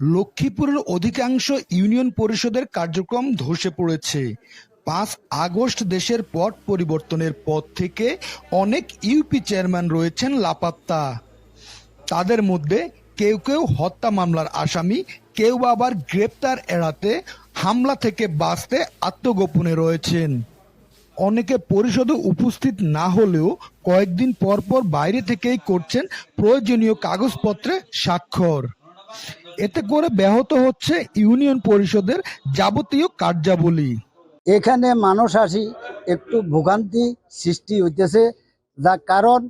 লক্ষ্মীপুরের অধিকাংশ ইউনিয়ন পরিষদের কার্যক্রম ধসে পড়েছে। পাঁচ আগস্ট দেশের পট পরিবর্তনের পর থেকে অনেক ইউপি চেয়ারম্যান রয়েছেন লাপাত্তা। তাদের মধ্যে কেউ কেউ হত্যা মামলার আসামি, কেউ আবার গ্রেপ্তার এড়াতে, হামলা থেকে বাঁচতে আত্মগোপনে রয়েছেন। অনেকে পরিষদে উপস্থিত না হলেও কয়েকদিন পর পর বাইরে থেকেই করছেন প্রয়োজনীয় কাগজপত্রে স্বাক্ষর। এতে করে ব্যাহত হচ্ছে ইউনিয়ন পরিষদের যাবতীয় কার্যাবলী। এখানে মানুষ আসি, একটু ভোগান্তি সৃষ্টি হইতেছে যার কারণ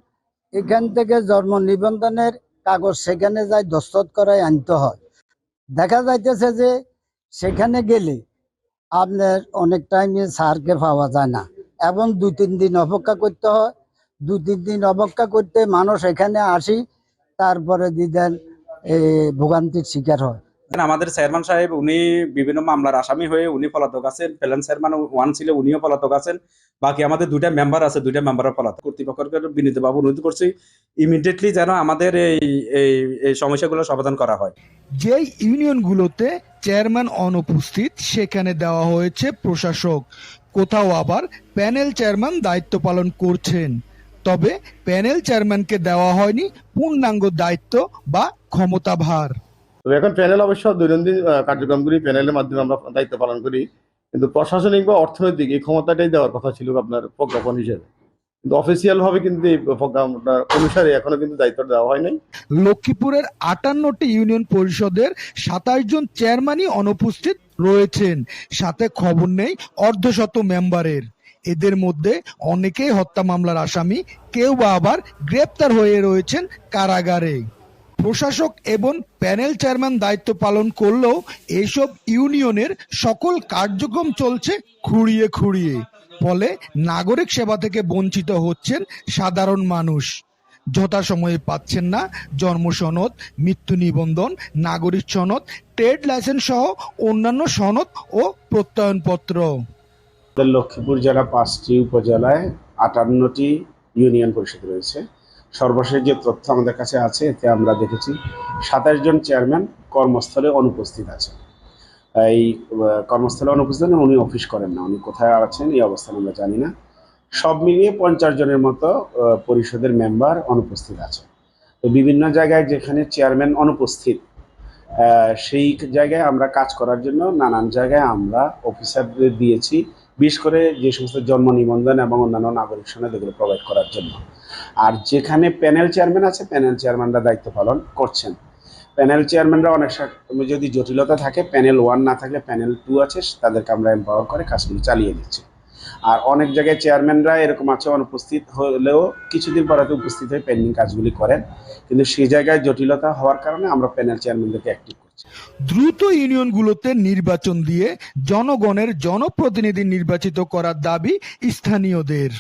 এখান থেকে জন্ম নিবন্ধনের কাগজ সেখানে যাই দস্তত করায় আনতে হয়। দেখা যাইতেছে যে সেখানে গেলে আপনার অনেক টাইমে সারকে পাওয়া যায় না, এবং দু তিন দিন অপেক্ষা করতে হয়। দু তিন দিন অপেক্ষা করতে মানুষ এখানে আসি, তারপরে দিদেন ভোগান্তির শিকার হয়। আমাদের চেয়ারম্যান সাহেব উনি বিভিন্ন মামলার আসামি হয়ে উনি পলাতক আছেন। প্যালেন চেয়ারম্যান ওয়ান ছিল উনিও পলাতক আছেন। বাকি আমাদের দুইটা মেম্বার আছে দুইটা মেম্বারও পলাতক। কর্তৃপক্ষকে বিনীত বাবু অনুরোধ করছি ইমিডিয়েটলি যেন আমাদের এই এই এই সমস্যাগুলো সমাধান করা হয়। যেই ইউনিয়নগুলোতে চেয়ারম্যান অনুপস্থিত সেখানে দেওয়া হয়েছে প্রশাসক। কোথাও আবার প্যানেল চেয়ারম্যান দায়িত্ব পালন করছেন। তবে প্যানেল চেয়ারম্যানকে দেওয়া হয়নি পূর্ণাঙ্গ দায়িত্ব বা ক্ষমতাভার। তবে এখন প্যানেল অবশ্য দৈনন্দিন কার্যক্রমগুলি প্যানেলের মাধ্যমে আমরা দায়িত্ব পালন করি। কিন্তু প্রশাসনিক বা অর্থনৈতিক এই ক্ষমতাটাই দেওয়ার কথা ছিল আপনার প্রজ্ঞাপন হিসেবে। কিন্তু অফিসিয়াল ভাবে কিন্তু এই প্রজ্ঞাপনটা অনুসারে এখনও কিন্তু দায়িত্ব দেওয়া হয় নাই। লক্ষ্মীপুরের আটান্নটি ইউনিয়ন পরিষদের সাতাশ জন চেয়ারম্যানই অনুপস্থিত রয়েছেন। সাথে খবর নেই অর্ধশত মেম্বারের। এদের মধ্যে অনেকেই হত্যা মামলার আসামি কেউ বা আবার গ্রেপ্তার হয়ে রয়েছেন কারাগারে। প্রশাসক এবং প্যানেল চেয়ারম্যান দায়িত্ব পালন করলেও এইসব ইউনিয়নের সকল কার্যক্রম চলছে খুঁড়িয়ে খুঁড়িয়ে। ফলে নাগরিক সেবা থেকে বঞ্চিত হচ্ছেন সাধারণ মানুষ। যথাসময়ে পাচ্ছেন না জন্ম সনদ মৃত্যু নিবন্ধন, নাগরিক সনদ, ট্রেড লাইসেন্স সহ অন্যান্য সনদ ও প্রত্যয়নপত্র। লক্ষ্মীপুর জেলা পাঁচটি উপজেলায় আটান্নটি ইউনিয়ন পরিষদ রয়েছে। সর্বশেষ যে তথ্য আমাদের কাছে আছে এতে আমরা দেখেছি সাতাশ জন চেয়ারম্যান কর্মস্থলে অনুপস্থিত আছে। এই কর্মস্থলে অনুপস্থিত না, উনি অফিস করেন না উনি কোথায় আছেন এই অবস্থান আমরা জানি না। সব মিলিয়ে পঞ্চাশ জনের মতো পরিষদের মেম্বার অনুপস্থিত আছে। তো বিভিন্ন জায়গায় যেখানে চেয়ারম্যান অনুপস্থিত সেই জায়গায় আমরা কাজ করার জন্য নানান জায়গায় আমরা অফিসারদের দিয়েছি বিশেষ করে যে সমস্ত জন্ম নিবন্ধন এবং অন্যান্য নাগরিক সনদ এগুলো প্রোভাইড করার জন্য। আর যেখানে প্যানেল চেয়ারম্যান আছে প্যানেল চেয়ারম্যানরা দায়িত্ব পালন করছেন। প্যানেল চেয়ারম্যানরা অনেক যদি জটিলতা থাকে প্যানেল ওয়ান না থাকলে প্যানেল টু আছে, তাদেরকে আমরা এম্পাওয়ার করে কাজগুলো চালিয়ে দিচ্ছি আর অনেক জায়গায় চেয়ারম্যানরা এরকম আছে, অনুপস্থিত হলেও কিছুদিন পর হয়তো উপস্থিত হয়ে পেন্ডিং কাজগুলি করেন। কিন্তু সেই জায়গায় জটিলতা হওয়ার কারণে আমরা প্যানেল চেয়ারম্যানদেরকে অ্যাক্টিভ দ্রুত ইউনিয়নগুলোতে নির্বাচন দিয়ে জনগণের জনপ্রতিনিধি নির্বাচিত করার দাবি স্থানীয়দের।